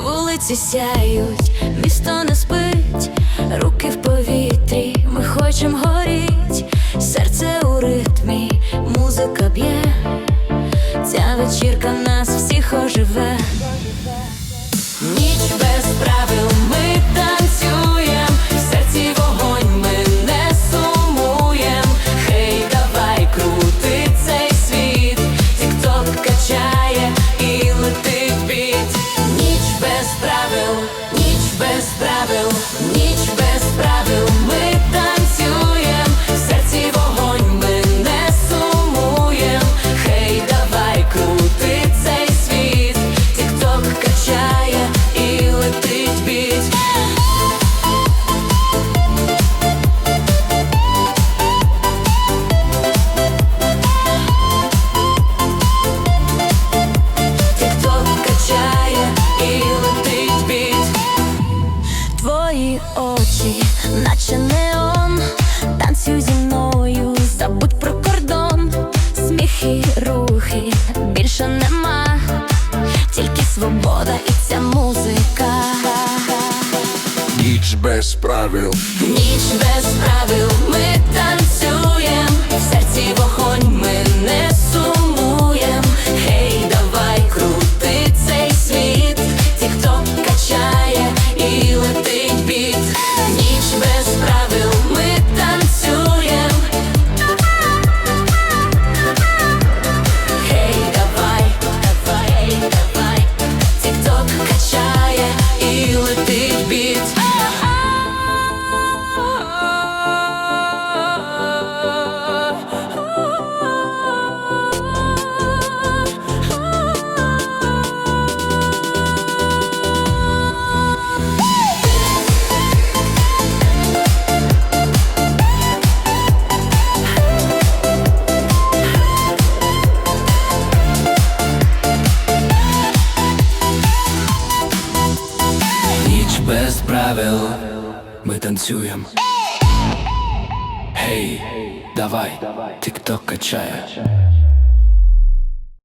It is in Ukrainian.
вулиці сяють, місто не спить, руки в повітрі, ми хочем горіть, серце у ритмі, музика б'є, ця вечірка нас всіх оживе. Без правил, ніч без правил, рухи більше нема, тільки свобода і ця музика. Ніч без правил, Ніч без правил Ніч без правил, ми танцюєм. Гей, давай, тік-ток качає.